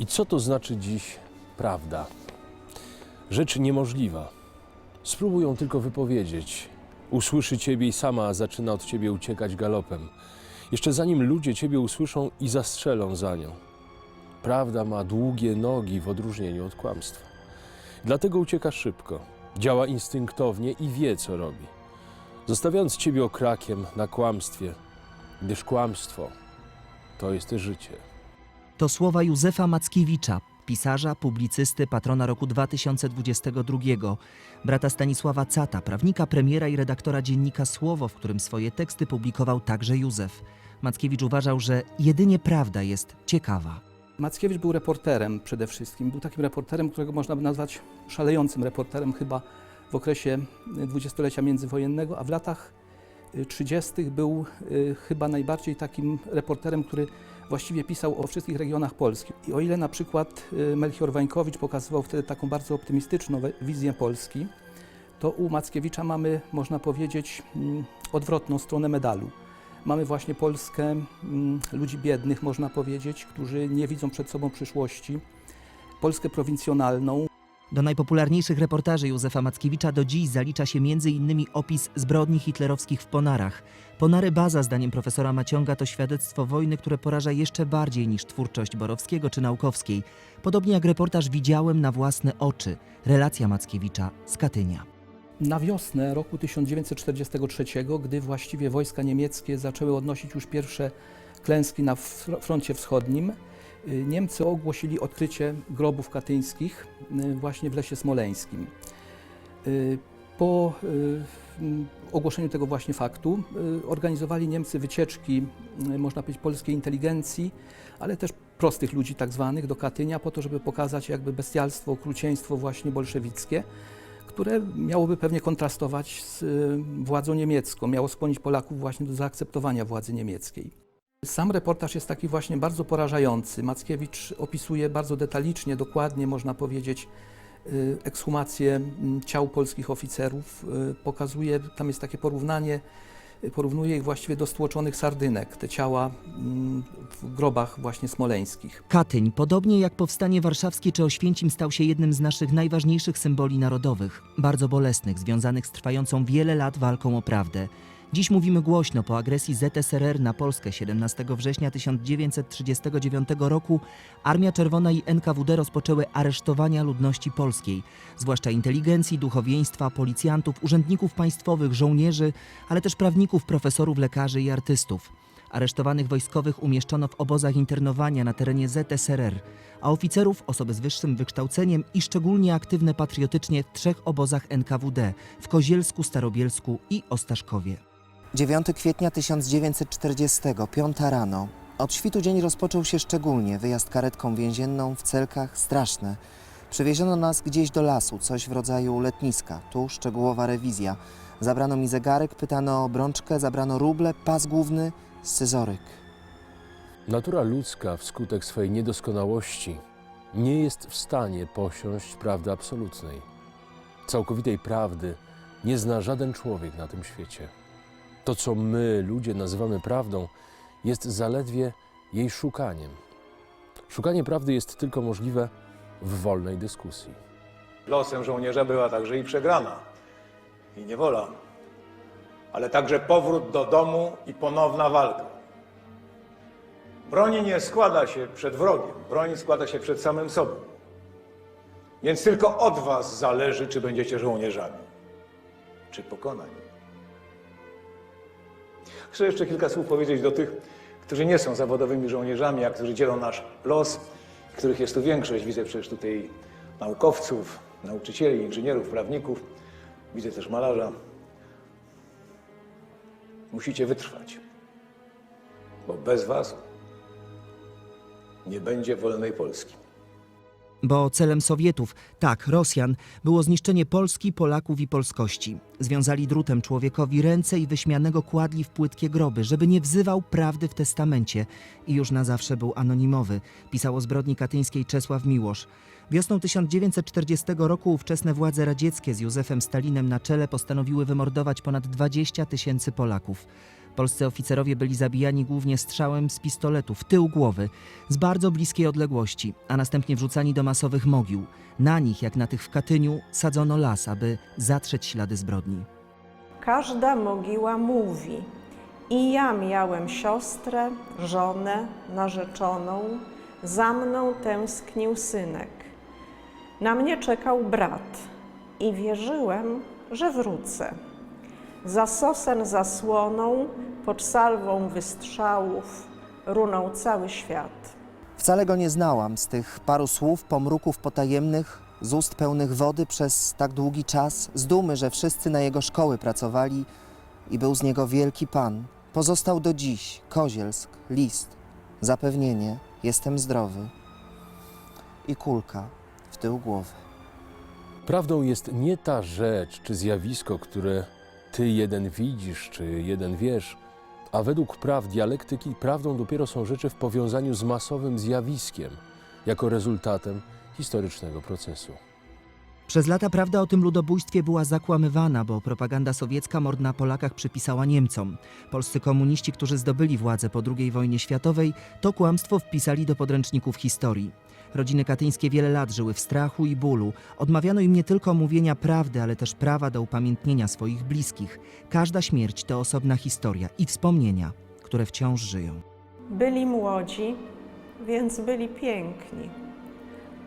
I co to znaczy dziś prawda? Rzecz niemożliwa. Spróbuj ją tylko wypowiedzieć. Usłyszy ciebie i sama zaczyna od ciebie uciekać galopem. Jeszcze zanim ludzie ciebie usłyszą i zastrzelą za nią. Prawda ma długie nogi w odróżnieniu od kłamstwa. Dlatego ucieka szybko, działa instynktownie i wie, co robi. Zostawiając ciebie okrakiem na kłamstwie, gdyż kłamstwo to jest życie. To słowa Józefa Mackiewicza, pisarza, publicysty, patrona roku 2022, brata Stanisława Cata, prawnika, premiera i redaktora dziennika Słowo, w którym swoje teksty publikował także Józef. Mackiewicz uważał, że jedynie prawda jest ciekawa. Mackiewicz był reporterem przede wszystkim. Był takim reporterem, którego można by nazwać szalejącym reporterem chyba w okresie dwudziestolecia międzywojennego, a w latach y, 30. był y, chyba najbardziej takim reporterem, który właściwie pisał o wszystkich regionach Polski. I o ile na przykład y, Melchior Wańkowicz pokazywał wtedy taką bardzo optymistyczną wizję Polski, to u Mackiewicza mamy, można powiedzieć, mm, odwrotną stronę medalu. Mamy właśnie Polskę mm, ludzi biednych, można powiedzieć, którzy nie widzą przed sobą przyszłości. Polskę prowincjonalną, Do najpopularniejszych reportaży Józefa Mackiewicza do dziś zalicza się m.in. opis zbrodni hitlerowskich w Ponarach. Ponary Baza, zdaniem profesora Maciąga, to świadectwo wojny, które poraża jeszcze bardziej niż twórczość Borowskiego czy Naukowskiej. Podobnie jak reportaż Widziałem na własne oczy, relacja Mackiewicza z Katynia. Na wiosnę roku 1943, gdy właściwie wojska niemieckie zaczęły odnosić już pierwsze klęski na fr- froncie wschodnim, Niemcy ogłosili odkrycie grobów katyńskich y, właśnie w lesie smoleńskim. Y, Po y, ogłoszeniu tego właśnie faktu y, organizowali Niemcy wycieczki, y, można powiedzieć, polskiej inteligencji, ale też prostych ludzi tak zwanych do Katynia po to, żeby pokazać jakby bestialstwo, okrucieństwo właśnie bolszewickie które miałoby pewnie kontrastować z y, władzą niemiecką, miało skłonić Polaków właśnie do zaakceptowania władzy niemieckiej. Sam reportaż jest taki właśnie bardzo porażający. Mackiewicz opisuje bardzo detalicznie, dokładnie można powiedzieć, y, ekshumację ciał polskich oficerów. Y, Pokazuje, tam jest takie porównanie, y, porównuje ich właściwie do stłoczonych sardynek, te ciała w grobach właśnie smoleńskich. Katyń, podobnie jak powstanie warszawskie czy Oświęcim, stał się jednym z naszych najważniejszych symboli narodowych, bardzo bolesnych, związanych z trwającą wiele lat walką o prawdę. Dziś mówimy głośno po agresji ZSRR na Polskę 17 września 1939 roku Armia Czerwona i NKWD rozpoczęły aresztowania ludności polskiej, zwłaszcza inteligencji, duchowieństwa, policjantów, urzędników państwowych, żołnierzy, ale też prawników, profesorów, lekarzy i artystów. Aresztowanych wojskowych umieszczono w obozach internowania na terenie ZSRR, a oficerów, osoby z wyższym wykształceniem i szczególnie aktywne patriotycznie w trzech obozach NKWD w Kozielsku, Starobielsku i Ostaszkowie. 9 kwietnia 1940, 5 rano. Od świtu dzień rozpoczął się szczególnie. Wyjazd karetką więzienną w celkach straszne. Przewieziono nas gdzieś do lasu, coś w rodzaju letniska. Tu szczegółowa rewizja. Zabrano mi zegarek, pytano o obrączkę, zabrano ruble, pas główny, scyzoryk. Natura ludzka wskutek swej niedoskonałości nie jest w stanie posiąść prawdy absolutnej. Całkowitej prawdy nie zna żaden człowiek na tym świecie. To, co my, ludzie, nazywamy prawdą, jest zaledwie jej szukaniem. Szukanie prawdy jest tylko możliwe w wolnej dyskusji. Losem żołnierza była także i przegrana, i niewola, ale także powrót do domu i ponowna walka. Broń nie składa się przed wrogiem, broń składa się przed samym sobą. Więc tylko od was zależy, czy będziecie żołnierzami, czy pokonani. Chcę jeszcze kilka słów powiedzieć do tych, którzy nie są zawodowymi żołnierzami, a którzy dzielą nasz los, których jest tu większość. Widzę przecież tutaj naukowców, nauczycieli, inżynierów, prawników. Widzę też malarza. Musicie wytrwać, bo bez was nie będzie wolnej Polski. Bo celem Sowietów, tak, Rosjan, było zniszczenie Polski, Polaków i polskości. Związali drutem człowiekowi ręce i wyśmianego kładli w płytkie groby, żeby nie wzywał prawdy w testamencie i już na zawsze był anonimowy, pisał o zbrodni katyńskiej Czesław Miłosz. Wiosną 1940 roku ówczesne władze radzieckie z Józefem Stalinem na czele postanowiły wymordować ponad 20 tysięcy Polaków. Polscy oficerowie byli zabijani głównie strzałem z pistoletu w tył głowy, z bardzo bliskiej odległości, a następnie wrzucani do masowych mogił. Na nich, jak na tych w Katyniu, sadzono las, aby zatrzeć ślady zbrodni. Każda mogiła mówi. I ja miałem siostrę, żonę, narzeczoną, za mną tęsknił synek. Na mnie czekał brat i wierzyłem, że wrócę. Za sosen zasłoną, pod salwą wystrzałów, runął cały świat. Wcale go nie znałam z tych paru słów, pomruków potajemnych, z ust pełnych wody przez tak długi czas, z dumy, że wszyscy na jego szkoły pracowali i był z niego wielki pan. Pozostał do dziś Kozielsk, list, zapewnienie, jestem zdrowy i kulka w tył głowy. Prawdą jest nie ta rzecz czy zjawisko, które ty jeden widzisz czy jeden wiesz, a według praw dialektyki prawdą dopiero są rzeczy w powiązaniu z masowym zjawiskiem, jako rezultatem historycznego procesu. Przez lata prawda o tym ludobójstwie była zakłamywana, bo propaganda sowiecka mord na Polakach przypisała Niemcom. Polscy komuniści, którzy zdobyli władzę po II wojnie światowej, to kłamstwo wpisali do podręczników historii. Rodziny katyńskie wiele lat żyły w strachu i bólu. Odmawiano im nie tylko mówienia prawdy, ale też prawa do upamiętnienia swoich bliskich. Każda śmierć to osobna historia i wspomnienia, które wciąż żyją. Byli młodzi, więc byli piękni.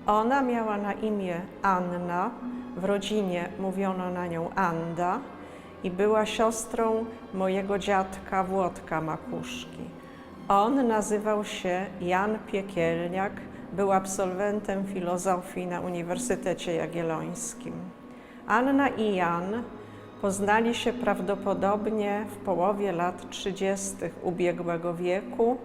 Ona miała na imię Anna, w rodzinie mówiono na nią Anda i była siostrą mojego dziadka Włodka Makuszki. On nazywał się Jan Piekielniak, był absolwentem filozofii na Uniwersytecie Jagiellońskim. Anna i Jan poznali się prawdopodobnie w połowie lat 30. ubiegłego wieku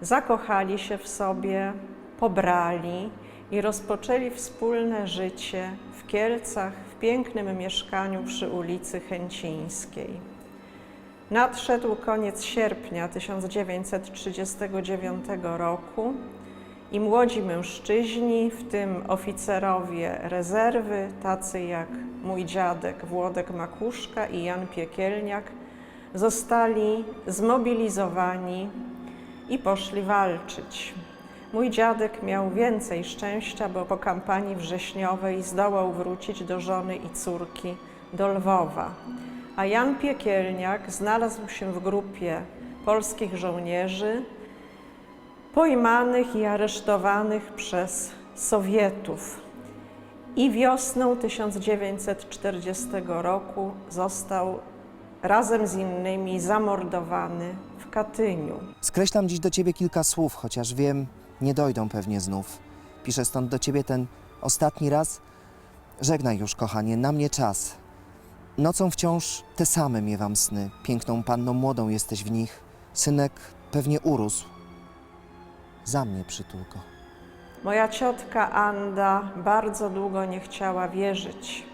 zakochali się w sobie, pobrali i rozpoczęli wspólne życie w Kielcach, w pięknym mieszkaniu przy ulicy Chęcińskiej. Nadszedł koniec sierpnia 1939 roku i młodzi mężczyźni, w tym oficerowie rezerwy, tacy jak mój dziadek Włodek Makuszka i Jan Piekielniak, zostali zmobilizowani i poszli walczyć. Mój dziadek miał więcej szczęścia, bo po kampanii wrześniowej zdołał wrócić do żony i córki do Lwowa. A Jan Piekielniak znalazł się w grupie polskich żołnierzy pojmanych i aresztowanych przez Sowietów. I wiosną 1940 roku został razem z innymi zamordowany w Katyniu. Skreślam dziś do ciebie kilka słów, chociaż wiem, nie dojdą pewnie znów. Piszę stąd do ciebie ten ostatni raz. Żegnaj już, kochanie, na mnie czas. Nocą wciąż te same miewam sny. Piękną panną młodą jesteś w nich. Synek pewnie urósł. Za mnie przytulko. Moja ciotka Anda bardzo długo nie chciała wierzyć,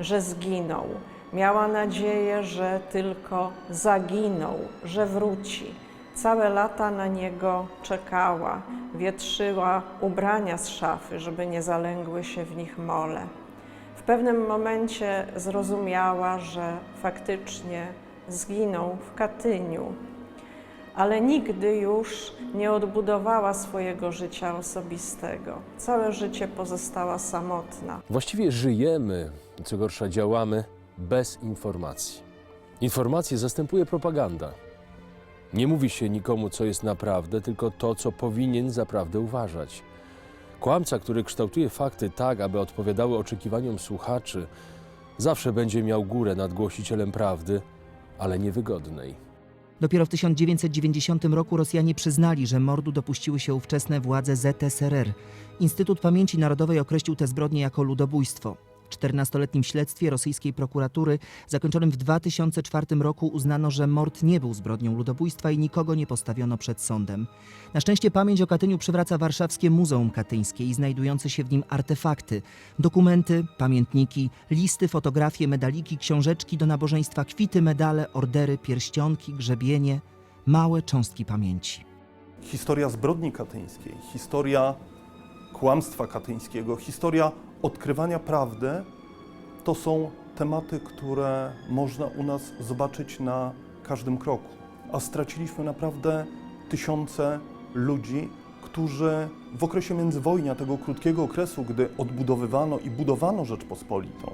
że zginął. Miała nadzieję, że tylko zaginął, że wróci. Całe lata na niego czekała, wietrzyła ubrania z szafy, żeby nie zalęgły się w nich mole. W pewnym momencie zrozumiała, że faktycznie zginął w Katyniu, ale nigdy już nie odbudowała swojego życia osobistego. Całe życie pozostała samotna. Właściwie żyjemy, co gorsza działamy, bez informacji. Informacje zastępuje propaganda. Nie mówi się nikomu, co jest naprawdę, tylko to, co powinien za prawdę uważać. Kłamca, który kształtuje fakty tak, aby odpowiadały oczekiwaniom słuchaczy, zawsze będzie miał górę nad głosicielem prawdy, ale niewygodnej. Dopiero w 1990 roku Rosjanie przyznali, że mordu dopuściły się ówczesne władze ZSRR. Instytut Pamięci Narodowej określił te zbrodnie jako ludobójstwo. W 14-letnim śledztwie rosyjskiej prokuratury zakończonym w 2004 roku uznano, że mord nie był zbrodnią ludobójstwa i nikogo nie postawiono przed sądem. Na szczęście pamięć o Katyniu przywraca Warszawskie Muzeum Katyńskie i znajdujące się w nim artefakty, dokumenty, pamiętniki, listy, fotografie, medaliki, książeczki do nabożeństwa, kwity, medale, ordery, pierścionki, grzebienie, małe cząstki pamięci. historia zbrodni katyńskiej, historia kłamstwa katyńskiego, historia odkrywania prawdy to są tematy, które można u nas zobaczyć na każdym kroku. a straciliśmy naprawdę tysiące ludzi, którzy w okresie międzywojnia, tego krótkiego okresu, gdy odbudowywano i budowano Rzeczpospolitą,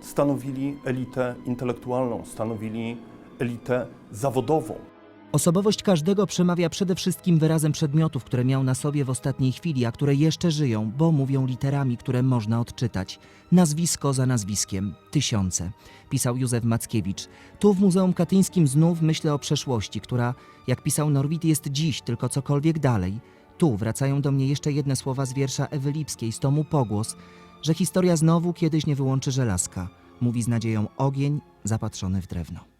stanowili elitę intelektualną, stanowili elitę zawodową. Osobowość każdego przemawia przede wszystkim wyrazem przedmiotów, które miał na sobie w ostatniej chwili, a które jeszcze żyją, bo mówią literami, które można odczytać. Nazwisko za nazwiskiem. Tysiące. Pisał Józef Mackiewicz. Tu w Muzeum Katyńskim znów myślę o przeszłości, która, jak pisał Norwid, jest dziś, tylko cokolwiek dalej. Tu wracają do mnie jeszcze jedne słowa z wiersza Ewy Lipskiej z tomu Pogłos, że historia znowu kiedyś nie wyłączy żelazka. Mówi z nadzieją ogień zapatrzony w drewno.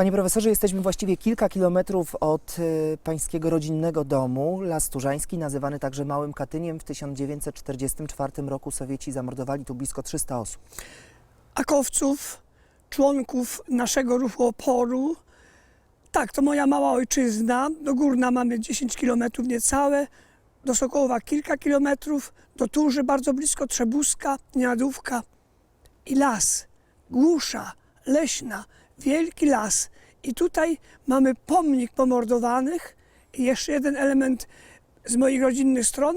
Panie profesorze, jesteśmy właściwie kilka kilometrów od y, pańskiego rodzinnego domu. Las Turzański, nazywany także Małym Katyniem. W 1944 roku Sowieci zamordowali tu blisko 300 osób. akowców, członków naszego ruchu oporu. Tak, to moja mała ojczyzna. Do Górna mamy 10 kilometrów niecałe, do Sokołowa kilka kilometrów, do Turzy bardzo blisko, Trzebuska, Niadówka i las, głusza, leśna, wielki las. I tutaj mamy pomnik pomordowanych i jeszcze jeden element z moich rodzinnych stron.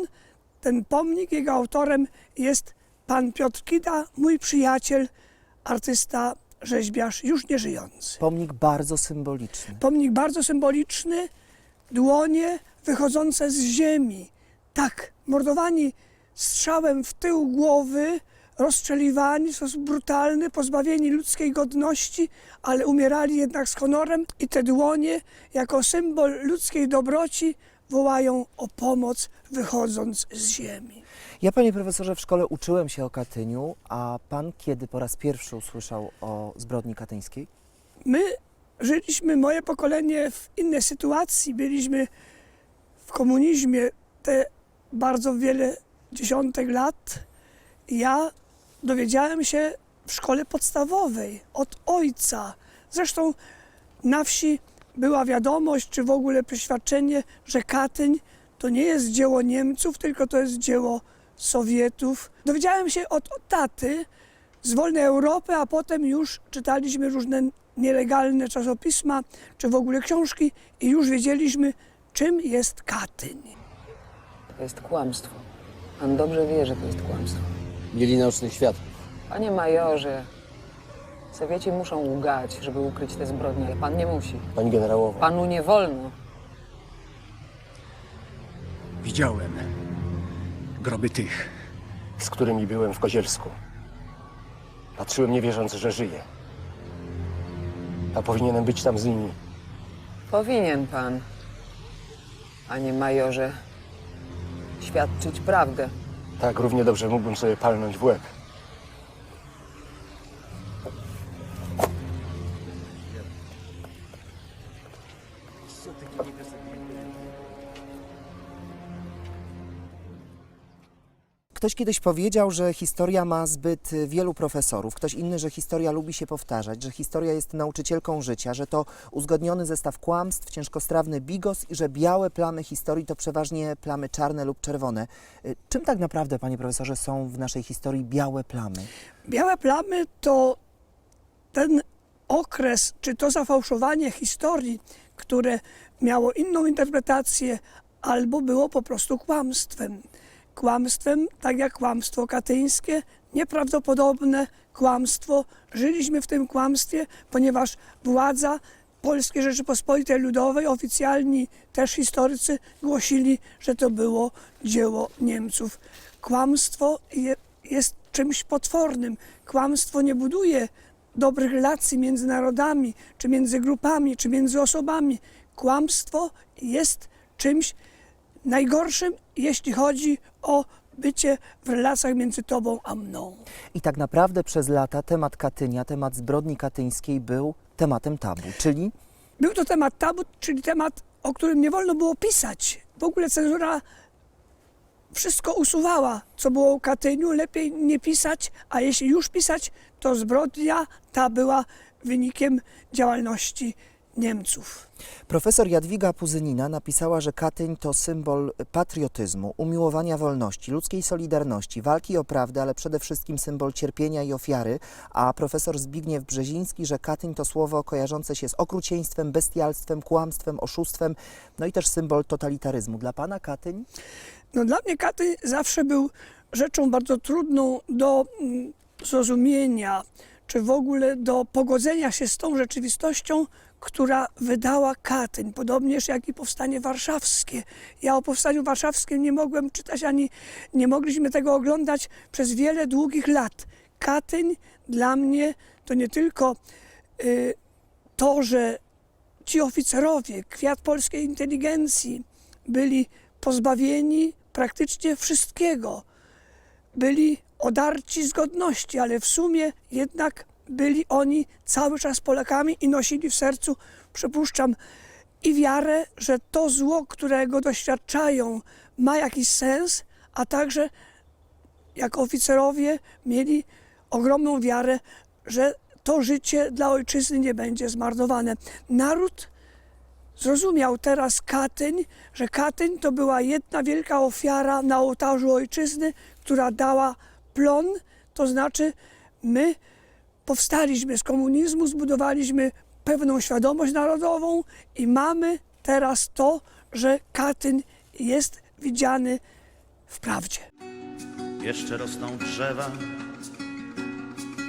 Ten pomnik, jego autorem jest pan Piotr Kida, mój przyjaciel, artysta, rzeźbiarz, już nie żyjący. Pomnik bardzo symboliczny. Pomnik bardzo symboliczny, dłonie wychodzące z ziemi. Tak, mordowani strzałem w tył głowy, rozstrzeliwani w sposób brutalny, pozbawieni ludzkiej godności, ale umierali jednak z honorem i te dłonie jako symbol ludzkiej dobroci wołają o pomoc wychodząc z ziemi. Ja, panie profesorze, w szkole uczyłem się o Katyniu, a pan kiedy po raz pierwszy usłyszał o zbrodni katyńskiej? My żyliśmy, moje pokolenie, w innej sytuacji. Byliśmy w komunizmie te bardzo wiele dziesiątek lat. Ja dowiedziałem się w szkole podstawowej od ojca. Zresztą na wsi była wiadomość, czy w ogóle przeświadczenie, że Katyń to nie jest dzieło Niemców, tylko to jest dzieło Sowietów. Dowiedziałem się od, taty z wolnej Europy, a potem już czytaliśmy różne nielegalne czasopisma, czy w ogóle książki i już wiedzieliśmy, czym jest Katyń. To jest kłamstwo. Pan dobrze wie, że to jest kłamstwo. Mieli naocznych świadków. Panie majorze, Sowieci muszą łgać, żeby ukryć te zbrodnie, ale pan nie musi. Pani generałowa. Panu nie wolno. Widziałem groby tych. z którymi byłem w Kozielsku. Patrzyłem nie wierząc, że żyję. A powinienem być tam z nimi. Powinien pan, panie majorze, świadczyć prawdę. Tak równie dobrze mógłbym sobie palnąć w łeb. Ktoś kiedyś powiedział, że historia ma zbyt y, wielu profesorów, ktoś inny, że historia lubi się powtarzać, że historia jest nauczycielką życia, że to uzgodniony zestaw kłamstw, ciężkostrawny bigos i że białe plamy historii to przeważnie plamy czarne lub czerwone. Y, Czym tak naprawdę, panie profesorze, są w naszej historii białe plamy? Białe plamy to ten okres, czy to zafałszowanie historii, które miało inną interpretację, albo było po prostu kłamstwem. Kłamstwem, tak jak kłamstwo katyńskie, nieprawdopodobne kłamstwo. Żyliśmy w tym kłamstwie, ponieważ władza Polskiej Rzeczypospolitej Ludowej, oficjalni też historycy głosili, że to było dzieło Niemców. Kłamstwo je, jest czymś potwornym. Kłamstwo nie buduje dobrych relacji między narodami, czy między grupami, czy między osobami. Kłamstwo jest czymś najgorszym, jeśli chodzi o bycie w relacjach między tobą a mną. I tak naprawdę przez lata temat Katynia, temat zbrodni katyńskiej był tematem tabu, czyli Był to temat tabu, czyli temat, o którym nie wolno było pisać. W ogóle cenzura wszystko usuwała, co było o Katyniu. Lepiej nie pisać, a jeśli już pisać, to zbrodnia ta była wynikiem działalności Niemców. Profesor Jadwiga Puzynina napisała, że Katyń to symbol patriotyzmu, umiłowania wolności, ludzkiej solidarności, walki o prawdę, ale przede wszystkim symbol cierpienia i ofiary, a profesor Zbigniew Brzeziński, że Katyń to słowo kojarzące się z okrucieństwem, bestialstwem, kłamstwem, oszustwem, no i też symbol totalitaryzmu. Dla pana Katyń? No dla mnie Katyń zawsze był rzeczą bardzo trudną do mm, zrozumienia, czy w ogóle do pogodzenia się z tą rzeczywistością, która wydała Katyń, podobnież jak i Powstanie Warszawskie. Ja o Powstaniu Warszawskim nie mogłem czytać, ani nie mogliśmy tego oglądać przez wiele długich lat. Katyń dla mnie to nie tylko y, to, że ci oficerowie, kwiat polskiej inteligencji, byli pozbawieni praktycznie wszystkiego. Byli odarci z godności, ale w sumie jednak byli oni cały czas Polakami i nosili w sercu, przypuszczam, i wiarę, że to zło, którego doświadczają, ma jakiś sens, a także jako oficerowie mieli ogromną wiarę, że to życie dla ojczyzny nie będzie zmarnowane. Naród zrozumiał teraz Katyń, że Katyń to była jedna wielka ofiara na ołtarzu ojczyzny, która dała plon, to znaczy my powstaliśmy z komunizmu, zbudowaliśmy pewną świadomość narodową i mamy teraz to, że Katyń jest widziany w prawdzie. Jeszcze rosną drzewa,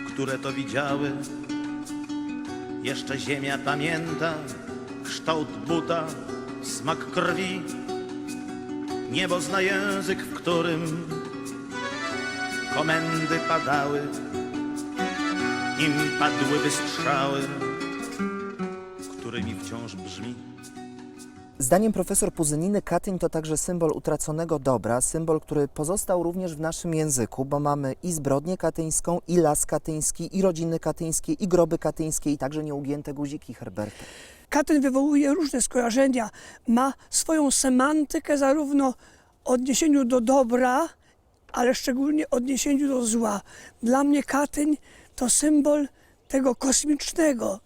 które to widziały. Jeszcze ziemia pamięta kształt buta, smak krwi. Niebo zna język, w którym komendy padały, nim padły wystrzały, którymi wciąż brzmi. Zdaniem profesor Puzyniny Katyń to także symbol utraconego dobra, symbol, który pozostał również w naszym języku, bo mamy i zbrodnię katyńską, i las katyński, i rodziny katyńskie, i groby katyńskie, i także nieugięte guziki Herberta. Katyń wywołuje różne skojarzenia, ma swoją semantykę zarówno w odniesieniu do dobra, ale szczególnie odniesieniu do zła. Dla mnie Katyń to symbol tego kosmicznego,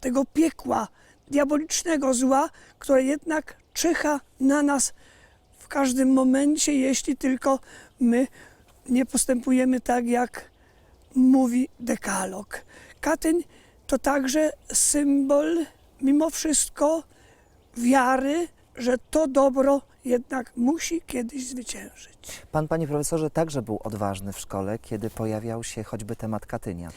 tego piekła, diabolicznego zła, które jednak czyha na nas w każdym momencie, jeśli tylko my nie postępujemy tak, jak mówi dekalog. Katyń to także symbol, mimo wszystko, wiary, że to dobro jednak musi kiedyś zwyciężyć. Pan, panie profesorze, także był odważny w szkole, kiedy pojawiał się choćby temat Katynia.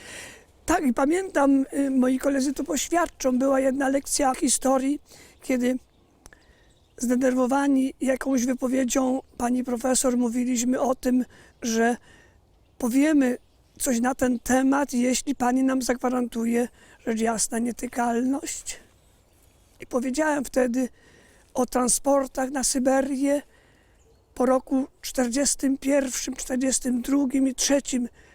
Tak, i pamiętam, y, moi koledzy to poświadczą, była jedna lekcja historii, kiedy zdenerwowani jakąś wypowiedzią pani profesor mówiliśmy o tym, że powiemy coś na ten temat, jeśli pani nam zagwarantuje rzecz jasna nietykalność. I powiedziałem wtedy o transportach na Syberię po roku 41, 42 i 3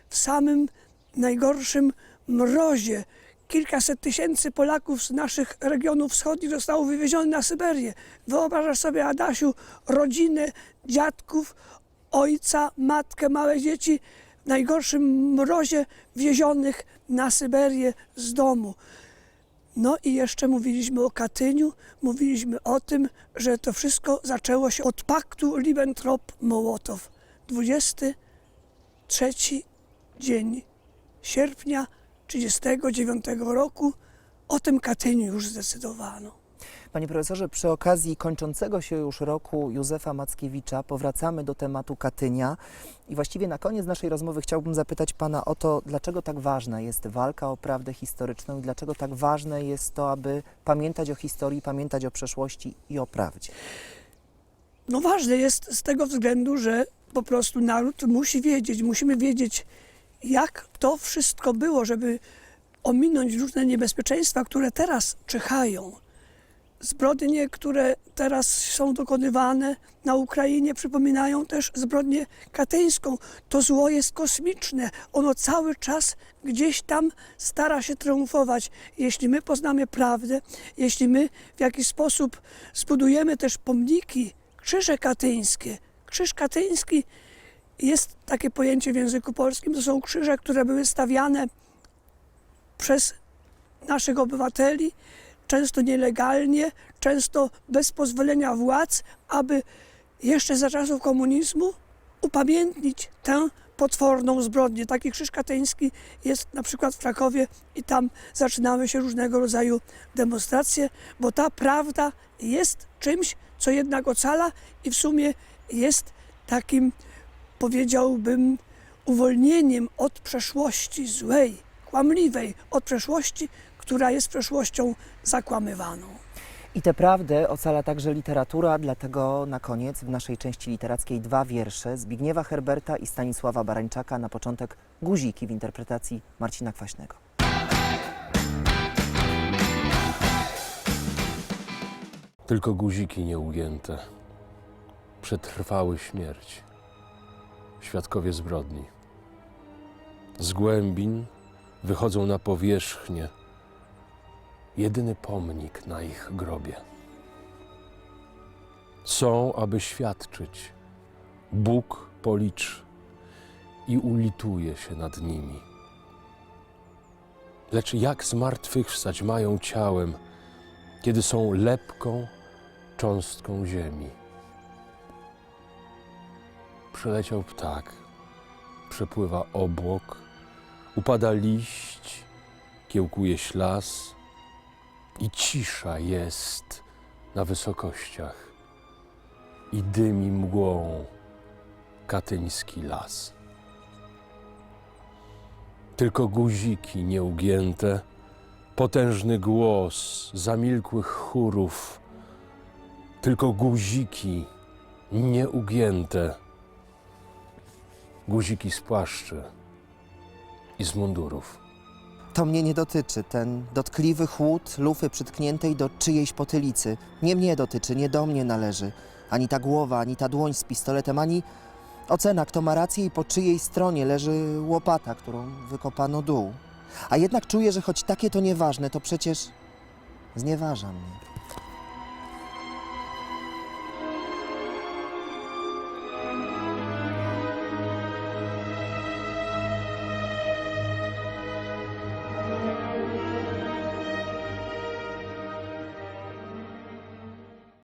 w samym najgorszym mrozie. Kilkaset tysięcy Polaków z naszych regionów wschodnich zostało wywiezionych na Syberię. Wyobrażasz sobie, Adasiu, rodzinę dziadków, ojca, matkę, małe dzieci w najgorszym mrozie wiezionych na Syberię z domu. No i jeszcze mówiliśmy o Katyniu, mówiliśmy o tym, że to wszystko zaczęło się od paktu Ribbentrop-Mołotow. 23 dzień sierpnia 1939 roku o tym Katyniu już zdecydowano. Panie profesorze, przy okazji kończącego się już roku Józefa Mackiewicza powracamy do tematu Katynia i właściwie na koniec naszej rozmowy chciałbym zapytać Pana o to, dlaczego tak ważna jest walka o prawdę historyczną i dlaczego tak ważne jest to, aby pamiętać o historii, pamiętać o przeszłości i o prawdzie. No ważne jest z tego względu, że po prostu naród musi wiedzieć, musimy wiedzieć, jak to wszystko było, żeby ominąć różne niebezpieczeństwa, które teraz czyhają. Zbrodnie, które teraz są dokonywane na Ukrainie, przypominają też zbrodnię katyńską. To zło jest kosmiczne. Ono cały czas gdzieś tam stara się triumfować. Jeśli my poznamy prawdę, jeśli my w jakiś sposób zbudujemy też pomniki, krzyże katyńskie. Krzyż katyński jest takie pojęcie w języku polskim. To są krzyże, które były stawiane przez naszych obywateli często nielegalnie, często bez pozwolenia władz, aby jeszcze za czasów komunizmu upamiętnić tę potworną zbrodnię. Taki krzyż katyński jest na przykład w Krakowie i tam zaczynały się różnego rodzaju demonstracje, bo ta prawda jest czymś, co jednak ocala i w sumie jest takim, powiedziałbym, uwolnieniem od przeszłości złej, kłamliwej, od przeszłości, która jest przeszłością zakłamywaną. I tę prawdę ocala także literatura, dlatego na koniec w naszej części literackiej dwa wiersze Zbigniewa Herberta i Stanisława Barańczaka, na początek Guziki w interpretacji Marcina Kwaśnego. Tylko guziki nieugięte przetrwały śmierć. Świadkowie zbrodni. Z głębin wychodzą na powierzchnię. Jedyny pomnik na ich grobie. Są, aby świadczyć. Bóg policzy i ulituje się nad nimi. Lecz jak zmartwychwstać mają ciałem, kiedy są lepką cząstką ziemi. Przeleciał ptak, przepływa obłok, upada liść, kiełkuje ślas i cisza jest na wysokościach i dymi mgłą katyński las. Tylko guziki nieugięte potężny głos zamilkłych chórów, tylko guziki nieugięte, guziki z płaszczy i z mundurów. To mnie nie dotyczy, ten dotkliwy chłód lufy przytkniętej do czyjejś potylicy. Nie mnie dotyczy, nie do mnie należy. Ani ta głowa, ani ta dłoń z pistoletem, ani ocena, kto ma rację i po czyjej stronie leży łopata, którą wykopano dół. A jednak czuję, że choć takie to nieważne, to przecież znieważa mnie.